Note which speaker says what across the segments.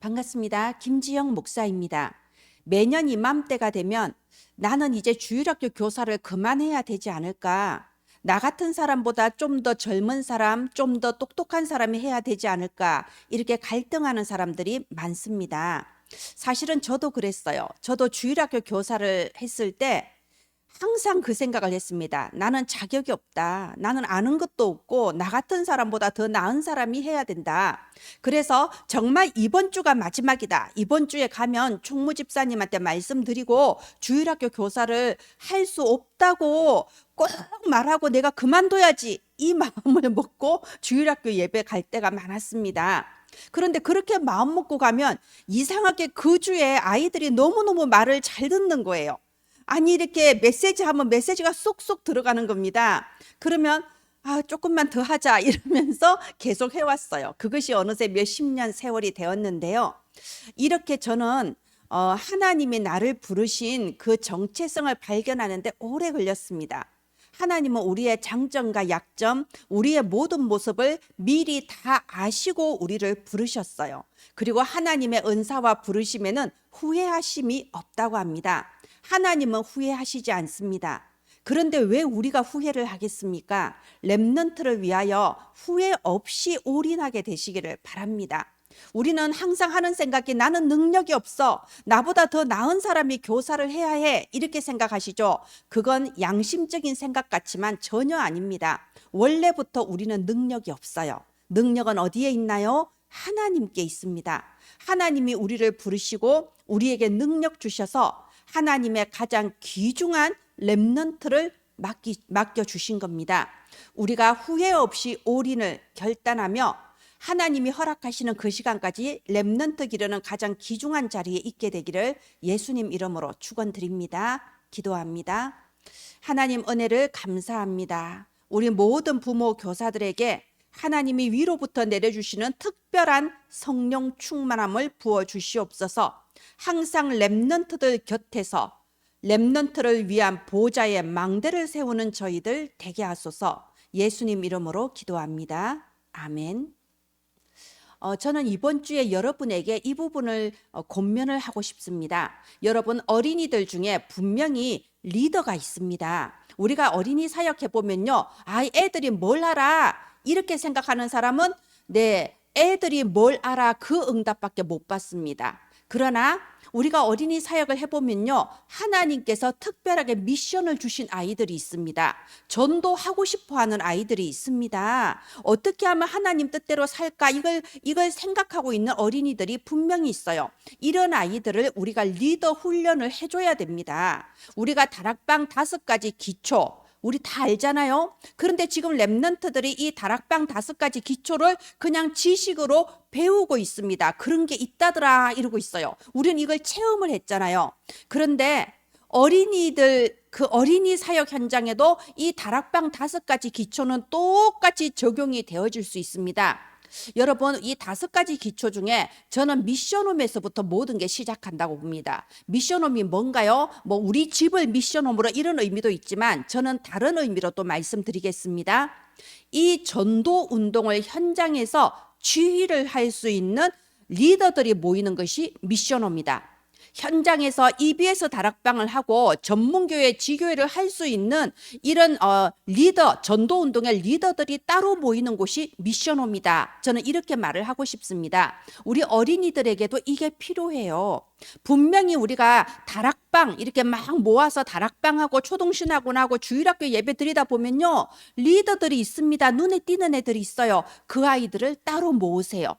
Speaker 1: 반갑습니다. 김지영 목사입니다. 매년 이맘때가 되면 나는 이제 주일학교 교사를 그만해야 되지 않을까? 나 같은 사람보다 좀 더 젊은 사람, 좀 더 똑똑한 사람이 해야 되지 않을까? 이렇게 갈등하는 사람들이 많습니다. 사실은 저도 그랬어요. 저도 주일학교 교사를 했을 때 항상 그 생각을 했습니다. 나는 자격이 없다. 나는 아는 것도 없고 나 같은 사람보다 더 나은 사람이 해야 된다. 그래서 정말 이번 주가 마지막이다. 이번 주에 가면 총무 집사님한테 말씀드리고 주일학교 교사를 할 수 없다고 꼭 말하고 내가 그만둬야지. 이 마음을 먹고 주일학교 예배 갈 때가 많았습니다. 그런데 그렇게 마음 먹고 가면 이상하게 그 주에 아이들이 너무너무 말을 잘 듣는 거예요. 아니 이렇게 메시지 하면 메시지가 쏙쏙 들어가는 겁니다. 그러면 아 조금만 더 하자 이러면서 계속 해왔어요. 그것이 어느새 몇십 년 세월이 되었는데요. 이렇게 저는 어, 하나님이 나를 부르신 그 정체성을 발견하는데 오래 걸렸습니다. 하나님은 우리의 장점과 약점, 우리의 모든 모습을 미리 다 아시고 우리를 부르셨어요. 그리고 하나님의 은사와 부르심에는 후회하심이 없다고 합니다. 하나님은 후회하시지 않습니다. 그런데 왜 우리가 후회를 하겠습니까? 렘넌트를 위하여 후회 없이 올인하게 되시기를 바랍니다. 우리는 항상 하는 생각이 나는 능력이 없어. 나보다 더 나은 사람이 교사를 해야 해. 이렇게 생각하시죠? 그건 양심적인 생각 같지만 전혀 아닙니다. 원래부터 우리는 능력이 없어요. 능력은 어디에 있나요? 하나님께 있습니다. 하나님이 우리를 부르시고 우리에게 능력 주셔서 하나님의 가장 귀중한 렘넌트를 맡겨 주신 겁니다. 우리가 후회 없이 올인을 결단하며 하나님이 허락하시는 그 시간까지 렘넌트 기르는 가장 귀중한 자리에 있게 되기를 예수님 이름으로 축원드립니다. 기도합니다. 하나님 은혜를 감사합니다. 우리 모든 부모 교사들에게 하나님이 위로부터 내려주시는 특별한 성령 충만함을 부어 주시옵소서. 항상 렘넌트들 곁에서 렘넌트를 위한 보좌의 망대를 세우는 저희들 되게 하소서. 예수님 이름으로 기도합니다. 아멘. 어, 저는 이번 주에 여러분에게 이 부분을 어, 권면을 하고 싶습니다. 여러분 어린이들 중에 분명히 리더가 있습니다. 우리가 어린이 사역해 보면요, 아 애들이 뭘 알아 이렇게 생각하는 사람은 네 애들이 뭘 알아 그 응답밖에 못 받습니다. 그러나 우리가 어린이 사역을 해보면요. 하나님께서 특별하게 미션을 주신 아이들이 있습니다. 전도하고 싶어 하는 아이들이 있습니다. 어떻게 하면 하나님 뜻대로 살까? 이걸, 이걸 생각하고 있는 어린이들이 분명히 있어요. 이런 아이들을 우리가 리더 훈련을 해줘야 됩니다. 우리가 다락방 다섯 가지 기초, 우리 다 알잖아요. 그런데 지금 랩런트들이 이 다락방 다섯 가지 기초를 그냥 지식으로 배우고 있습니다. 그런 게 있다더라 이러고 있어요. 우리는 이걸 체험을 했잖아요. 그런데 어린이들 그 어린이 사역 현장에도 이 다락방 다섯 가지 기초는 똑같이 적용이 되어질 수 있습니다. 여러분 이 다섯 가지 기초 중에 저는 미션홈에서부터 모든 게 시작한다고 봅니다. 미션홈이 뭔가요? 뭐 우리 집을 미션홈으로 이런 의미도 있지만 저는 다른 의미로 또 말씀드리겠습니다. 이 전도 운동을 현장에서 지휘를 할 수 있는 리더들이 모이는 것이 미션홈이다. 현장에서 EBS 다락방을 하고 전문교회 지교회를 할 수 있는 이런 어, 리더 전도 운동의 리더들이 따로 모이는 곳이 미션홈이다. 저는 이렇게 말을 하고 싶습니다. 우리 어린이들에게도 이게 필요해요. 분명히 우리가 다락방 이렇게 막 모아서 다락방하고 초동신학원하고 주일학교 예배 드리다 보면요 리더들이 있습니다. 눈에 띄는 애들이 있어요. 그 아이들을 따로 모으세요.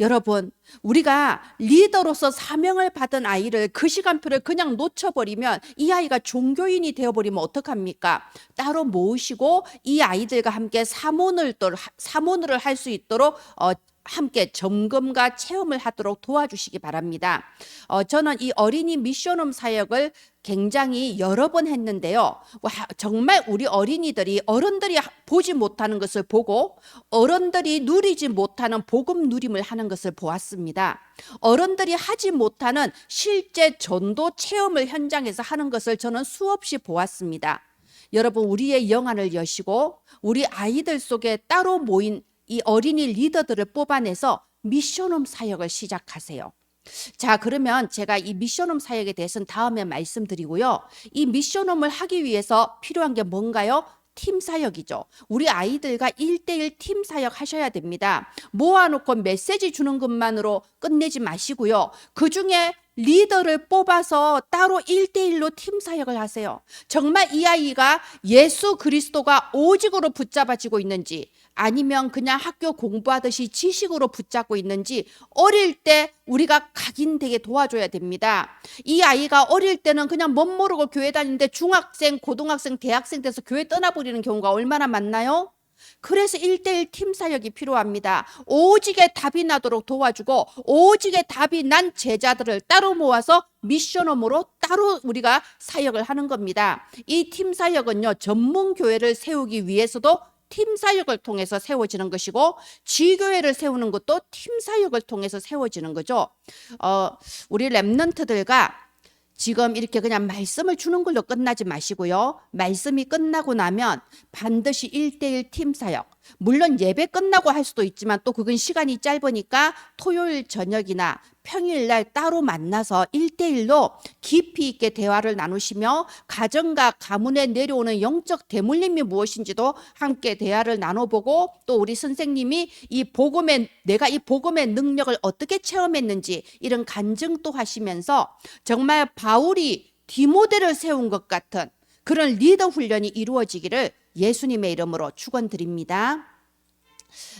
Speaker 1: 여러분, 우리가 리더로서 사명을 받은 아이를 그 시간표를 그냥 놓쳐버리면 이 아이가 종교인이 되어버리면 어떡합니까? 따로 모으시고 이 아이들과 함께 사모를, 사모를 할수 있도록 어, 함께 점검과 체험을 하도록 도와주시기 바랍니다. 어, 저는 이 어린이 미션홈 사역을 굉장히 여러 번 했는데요. 와, 정말 우리 어린이들이 어른들이 보지 못하는 것을 보고 어른들이 누리지 못하는 복음 누림을 하는 것을 보았습니다. 어른들이 하지 못하는 실제 전도 체험을 현장에서 하는 것을 저는 수없이 보았습니다. 여러분, 우리의 영안을 여시고 우리 아이들 속에 따로 모인 이 어린이 리더들을 뽑아내서 미션홈 사역을 시작하세요. 자, 그러면 제가 이 미션홈 사역에 대해서는 다음에 말씀드리고요. 이 미션홈을 하기 위해서 필요한 게 뭔가요? 팀 사역이죠. 우리 아이들과 1대1 팀 사역 하셔야 됩니다. 모아놓고 메시지 주는 것만으로 끝내지 마시고요. 그 중에 리더를 뽑아서 따로 1대1로 팀 사역을 하세요. 정말 이 아이가 예수 그리스도가 오직으로 붙잡아지고 있는지 아니면 그냥 학교 공부하듯이 지식으로 붙잡고 있는지 어릴 때 우리가 각인되게 도와줘야 됩니다. 이 아이가 어릴 때는 그냥 멋 모르고 교회 다니는데 중학생, 고등학생, 대학생 돼서 교회 떠나버리는 경우가 얼마나 많나요? 그래서 1대1 팀 사역이 필요합니다. 오직의 답이 나도록 도와주고 오직의 답이 난 제자들을 따로 모아서 미션홈으로 따로 우리가 사역을 하는 겁니다. 이 팀 사역은요. 전문 교회를 세우기 위해서도 팀 사역을 통해서 세워지는 것이고 지교회를 세우는 것도 팀 사역을 통해서 세워지는 거죠. 어, 우리 랩런트들과 지금 이렇게 그냥 말씀을 주는 걸로 끝나지 마시고요. 말씀이 끝나고 나면 반드시 1대1 팀 사역. 물론 예배 끝나고 할 수도 있지만 또 그건 시간이 짧으니까 토요일 저녁이나 평일날 따로 만나서 1대1로 깊이 있게 대화를 나누시며 가정과 가문에 내려오는 영적 대물림이 무엇인지도 함께 대화를 나눠보고 또 우리 선생님이 이 복음의 내가 이 복음의 능력을 어떻게 체험했는지 이런 간증도 하시면서 정말 바울이 디모델을 세운 것 같은 그런 리더 훈련이 이루어지기를 예수님의 이름으로 축원드립니다.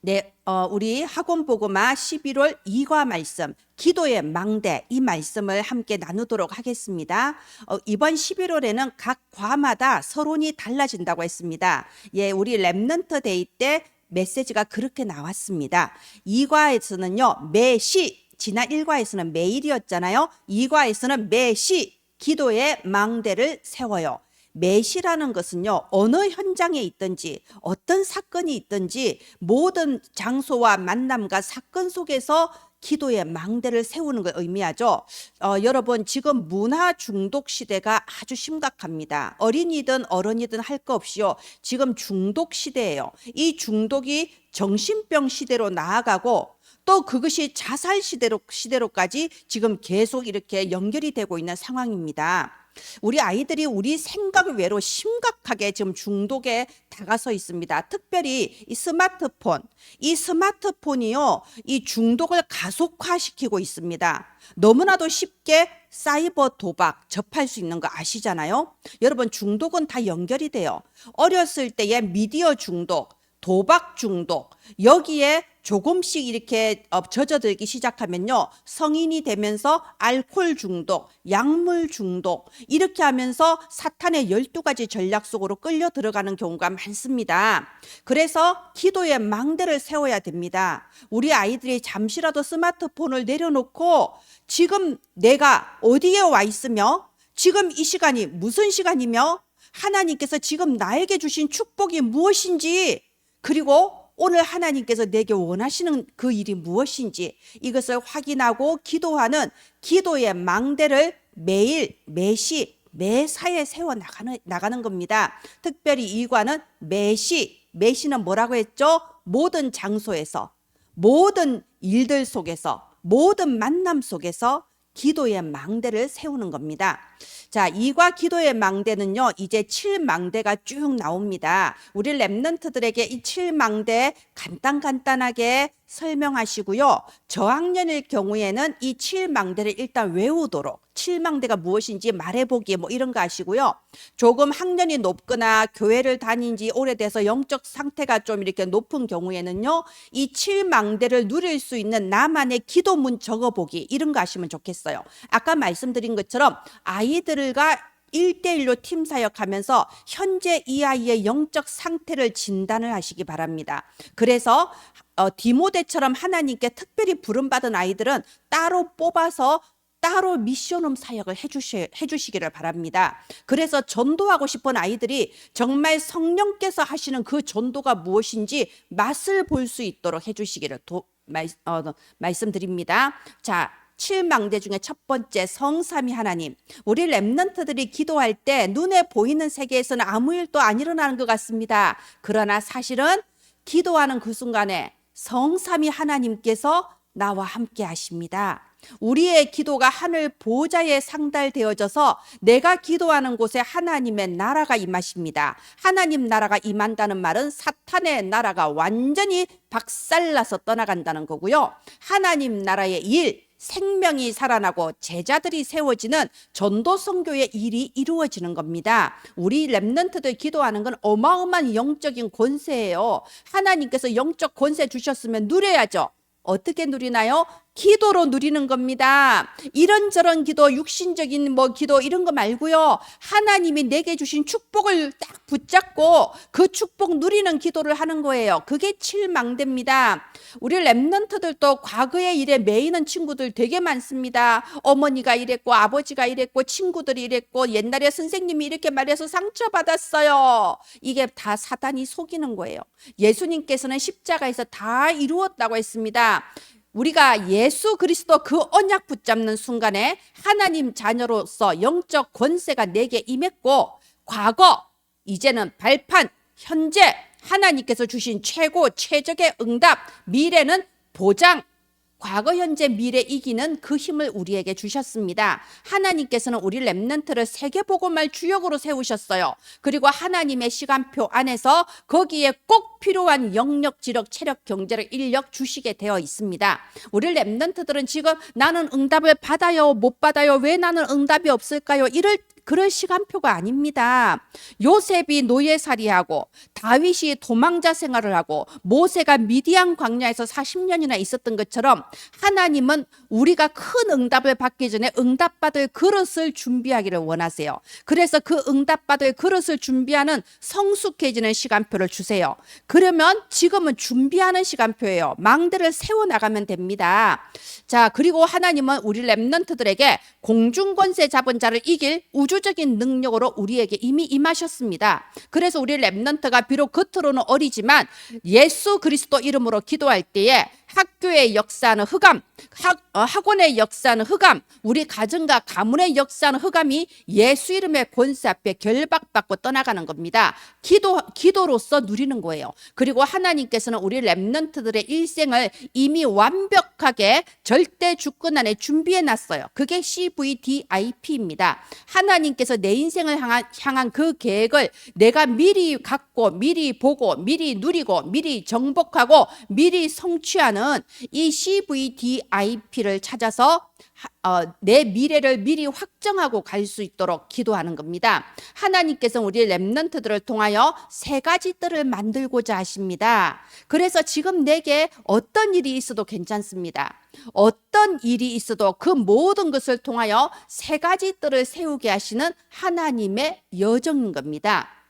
Speaker 1: 네, 어, 우리 학원 보고마 11월 2과 말씀, 기도의 망대 이 말씀을 함께 나누도록 하겠습니다. 어, 이번 11월에는 각 과마다 서론이 달라진다고 했습니다. 예, 우리 랩넌트 데이 때 메시지가 그렇게 나왔습니다. 2과에서는요, 매시, 지난 1과에서는 매일이었잖아요. 2과에서는 매시 기도의 망대를 세워요. 매시라는 것은요, 어느 현장에 있든지, 어떤 사건이 있든지, 모든 장소와 만남과 사건 속에서 기도의 망대를 세우는 걸 의미하죠. 어, 여러분, 지금 문화 중독 시대가 아주 심각합니다. 어린이든 어른이든 할 거 없이요. 지금 중독 시대예요. 이 중독이 정신병 시대로 나아가고 또 그것이 자살 시대로 시대로까지 지금 계속 이렇게 연결이 되고 있는 상황입니다. 우리 아이들이 우리 생각 외로 심각하게 지금 중독에 다가서 있습니다. 특별히 이 스마트폰, 이 스마트폰이요, 이 중독을 가속화시키고 있습니다. 너무나도 쉽게 사이버 도박 접할 수 있는 거 아시잖아요? 여러분, 중독은 다 연결이 돼요. 어렸을 때의 미디어 중독, 도박 중독, 여기에 조금씩 이렇게 어, 젖어들기 시작하면요. 성인이 되면서 알코올 중독, 약물 중독, 이렇게 하면서 사탄의 12가지 전략 속으로 끌려 들어가는 경우가 많습니다. 그래서 기도의 망대를 세워야 됩니다. 우리 아이들이 잠시라도 스마트폰을 내려놓고 지금 내가 어디에 와 있으며 지금 이 시간이 무슨 시간이며 하나님께서 지금 나에게 주신 축복이 무엇인지 그리고 오늘 하나님께서 내게 원하시는 그 일이 무엇인지 이것을 확인하고 기도하는 기도의 망대를 매일 매시 매사에 세워 나가는 나가는 겁니다. 특별히 이과는 매시 매시는 뭐라고 했죠? 모든 장소에서 모든 일들 속에서 모든 만남 속에서 기도의 망대를 세우는 겁니다. 자, 이과 기도의 망대는요, 이제 칠망대가 쭉 나옵니다. 우리 랩런트들에게 이 칠망대 간단간단하게 설명하시고요. 저학년일 경우에는 이 칠망대를 일단 외우도록 칠망대가 무엇인지 말해보기 뭐 이런 거 하시고요. 조금 학년이 높거나 교회를 다닌 지 오래돼서 영적 상태가 좀 이렇게 높은 경우에는요. 이 칠망대를 누릴 수 있는 나만의 기도문 적어보기 이런 거 하시면 좋겠어요. 아까 말씀드린 것처럼 아이 들과 1대1로 팀 사역하면서 현재 이 아이의 영적 상태를 진단을 하시기 바랍니다. 그래서 어, 디모데처럼 하나님께 특별히 부름받은 아이들은 따로 뽑아서 따로 미션홈 사역을 해주시, 해주시기를 바랍니다. 그래서 전도하고 싶은 아이들이 정말 성령께서 하시는 그 전도가 무엇인지 맛을 볼 수 있도록 해주시기를 도, 말, 어, 말씀드립니다. 자, 칠망대 중에 첫 번째 성삼위 하나님. 우리 랩런트들이 기도할 때 눈에 보이는 세계에서는 아무 일도 안 일어나는 것 같습니다. 그러나 사실은 기도하는 그 순간에 성삼위 하나님께서 나와 함께 하십니다. 우리의 기도가 하늘 보좌에 상달되어져서 내가 기도하는 곳에 하나님의 나라가 임하십니다. 하나님 나라가 임한다는 말은 사탄의 나라가 완전히 박살나서 떠나간다는 거고요. 하나님 나라의 일, 생명이 살아나고 제자들이 세워지는 전도 선교의 일이 이루어지는 겁니다. 우리 랩런트들 기도하는 건 어마어마한 영적인 권세예요. 하나님께서 영적 권세 주셨으면 누려야죠. 어떻게 누리나요? 기도로 누리는 겁니다. 이런저런 기도, 육신적인 뭐 기도 이런 거 말고요. 하나님이 내게 주신 축복을 딱 붙잡고 그 축복 누리는 기도를 하는 거예요. 그게 칠망대입니다. 우리 랩런트들도 과거의 일에 매이는 친구들 되게 많습니다. 어머니가 이랬고 아버지가 이랬고 친구들이 이랬고 옛날에 선생님이 이렇게 말해서 상처받았어요. 이게 다 사단이 속이는 거예요. 예수님께서는 십자가에서 다 이루었다고 했습니다. 우리가 예수 그리스도 그 언약 붙잡는 순간에 하나님 자녀로서 영적 권세가 내게 임했고 과거 이제는 발판 현재 하나님께서 주신 최고 최적의 응답 미래는 보장 과거 현재 미래 이기는 그 힘을 우리에게 주셨습니다. 하나님께서는 우리 렘넌트를 세계 복음을 주역으로 세우셨어요. 그리고 하나님의 시간표 안에서 거기에 꼭 필요한 영역, 지력, 체력, 경제력, 인력 주시게 되어 있습니다. 우리 렘넌트들은 지금 나는 응답을 받아요, 못 받아요, 왜 나는 응답이 없을까요? 이럴 그럴 시간표가 아닙니다. 요셉이 노예살이하고 다윗이 도망자 생활을 하고 모세가 미디안 광야에서 40년이나 있었던 것처럼 하나님은 우리가 큰 응답을 받기 전에 응답받을 그릇을 준비하기를 원하세요. 그래서 그 응답받을 그릇을 준비하는 성숙해지는 시간표를 주세요. 그러면 지금은 준비하는 시간표예요. 망대를 세워 나가면 됩니다. 자, 그리고 하나님은 우리 랩런트들에게 공중 권세 잡은 자를 이길 우주 적인 능력으로 우리에게 이미 임하셨습니다. 그래서 우리 랩런트가 비록 겉으로는 어리지만 예수 그리스도 이름으로 기도할 때에 학교의 역사는 흑암, 학, 어, 학원의 역사는 흑암, 우리 가정과 가문의 역사는 흑암이 예수 이름의 권세 앞에 결박받고 떠나가는 겁니다. 기도, 기도로서 누리는 거예요. 그리고 하나님께서는 우리 랩런트들의 일생을 이미 완벽하게 절대 주권 안에 준비해 놨어요. 그게 CVDIP입니다. 하나님께서 내 인생을 향한, 향한 그 계획을 내가 미리 갖고, 미리 보고, 미리 누리고, 미리 정복하고, 미리 성취하는 이 CVDIP를 찾아서 어, 내 미래를 미리 확정하고 갈 수 있도록 기도하는 겁니다. 하나님께서 우리 랩런트들을 통하여 세 가지 뜰을 만들고자 하십니다. 그래서 지금 내게 어떤 일이 있어도 괜찮습니다. 어떤 일이 있어도 그 모든 것을 통하여 세 가지 뜰을 세우게 하시는 하나님의 여정인 겁니다.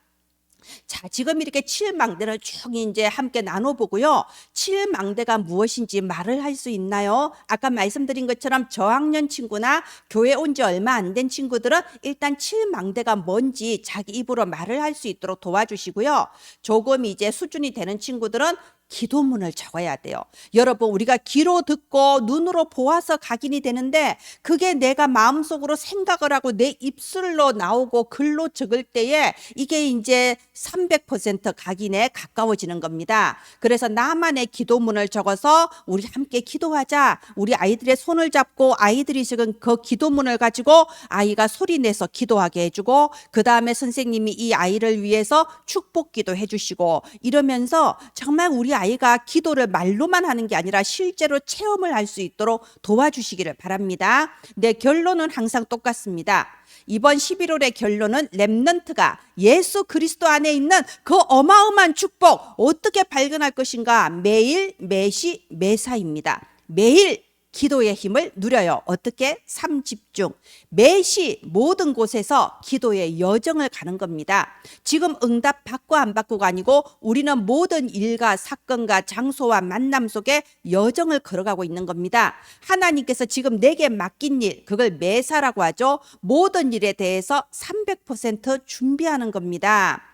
Speaker 1: 자, 지금 이렇게 칠망대를 쭉 이제 함께 나눠보고요. 칠망대가 무엇인지 말을 할 수 있나요? 아까 말씀드린 것처럼 저학년 친구나 교회 온 지 얼마 안 된 친구들은 일단 칠망대가 뭔지 자기 입으로 말을 할 수 있도록 도와주시고요. 조금 이제 수준이 되는 친구들은 기도문을 적어야 돼요. 여러분, 우리가 귀로 듣고 눈으로 보아서 각인이 되는데 그게 내가 마음속으로 생각을 하고 내 입술로 나오고 글로 적을 때에 이게 이제 300% 각인에 가까워지는 겁니다. 그래서 나만의 기도문을 적어서 우리 함께 기도하자. 우리 아이들의 손을 잡고 아이들이 적은 그 기도문을 가지고 아이가 소리 내서 기도하게 해주고 그 다음에 선생님이 이 아이를 위해서 축복 기도 해주시고 이러면서 정말 우리 아이가 기도를 말로만 하는 게 아니라 실제로 체험을 할 수 있도록 도와주시기를 바랍니다. 내 결론은 항상 똑같습니다. 이번 11월의 결론은 렘넌트가 예수 그리스도 안에 있는 그 어마어마한 축복 어떻게 발견할 것인가 매일 매시 매사입니다. 매일 기도의 힘을 누려요. 어떻게? 삼집중. 매시 모든 곳에서 기도의 여정을 가는 겁니다. 지금 응답 받고 안 받고가 아니고 우리는 모든 일과 사건과 장소와 만남 속에 여정을 걸어가고 있는 겁니다. 하나님께서 지금 내게 맡긴 일, 그걸 매사라고 하죠. 모든 일에 대해서 300% 준비하는 겁니다.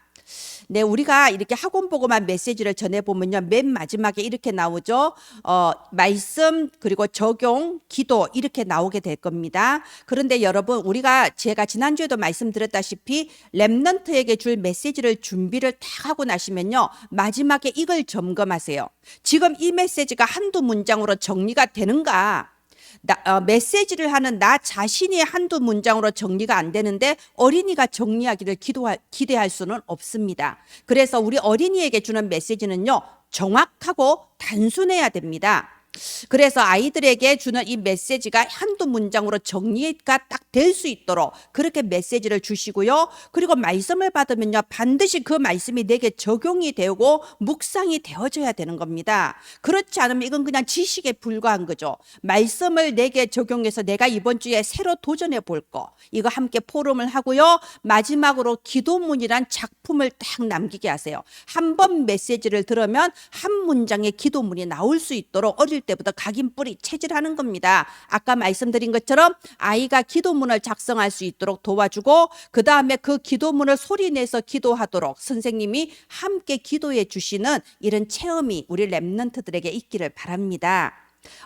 Speaker 1: 네, 우리가 이렇게 학원 보고만 메시지를 전해 보면요. 맨 마지막에 이렇게 나오죠. 어, 말씀, 그리고 적용, 기도, 이렇게 나오게 될 겁니다. 그런데 여러분, 우리가 제가 지난주에도 말씀드렸다시피, 랩넌트에게 줄 메시지를 준비를 다 하고 나시면요. 마지막에 이걸 점검하세요. 지금 이 메시지가 한두 문장으로 정리가 되는가? 나, 어, 메시지를 하는 나 자신이 한두 문장으로 정리가 안 되는데 어린이가 정리하기를 기도할, 기대할 수는 없습니다. 그래서 우리 어린이에게 주는 메시지는요, 정확하고 단순해야 됩니다. 그래서 아이들에게 주는 이 메시지가 한두 문장으로 정리가 딱 될 수 있도록 그렇게 메시지를 주시고요. 그리고 말씀을 받으면요. 반드시 그 말씀이 내게 적용이 되고 묵상이 되어져야 되는 겁니다. 그렇지 않으면 이건 그냥 지식에 불과한 거죠. 말씀을 내게 적용해서 내가 이번 주에 새로 도전해 볼 거. 이거 함께 포럼을 하고요. 마지막으로 기도문이란 작품을 딱 남기게 하세요. 한 번 메시지를 들으면 한 문장의 기도문이 나올 수 있도록 어릴 때부터 각인 뿌리 체질하는 겁니다. 아까 말씀드린 것처럼 아이가 기도문을 작성할 수 있도록 도와주고 그 다음에 그 기도문을 소리내서 기도하도록 선생님이 함께 기도해 주시는 이런 체험이 우리 랩런트들에게 있기를 바랍니다.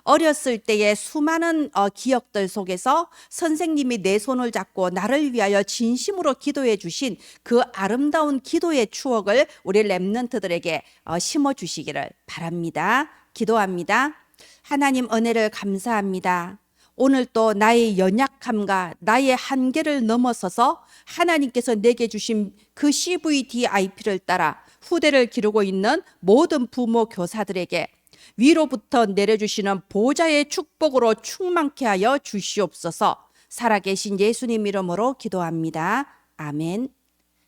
Speaker 1: 어렸을 때의 수많은 어, 기억들 속에서 선생님이 내 손을 잡고 나를 위하여 진심으로 기도해 주신 그 아름다운 기도의 추억을 우리 랩런트들에게 어, 심어 주시기를 바랍니다. 기도합니다. 하나님 은혜를 감사합니다. 오늘 또 나의 연약함과 나의 한계를 넘어서서 하나님께서 내게 주신 그 CVDIP를 따라 후대를 기르고 있는 모든 부모 교사들에게 위로부터 내려주시는 보좌의 축복으로 충만케 하여 주시옵소서 살아계신 예수님 이름으로 기도합니다. 아멘.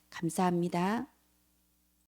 Speaker 1: 감사합니다.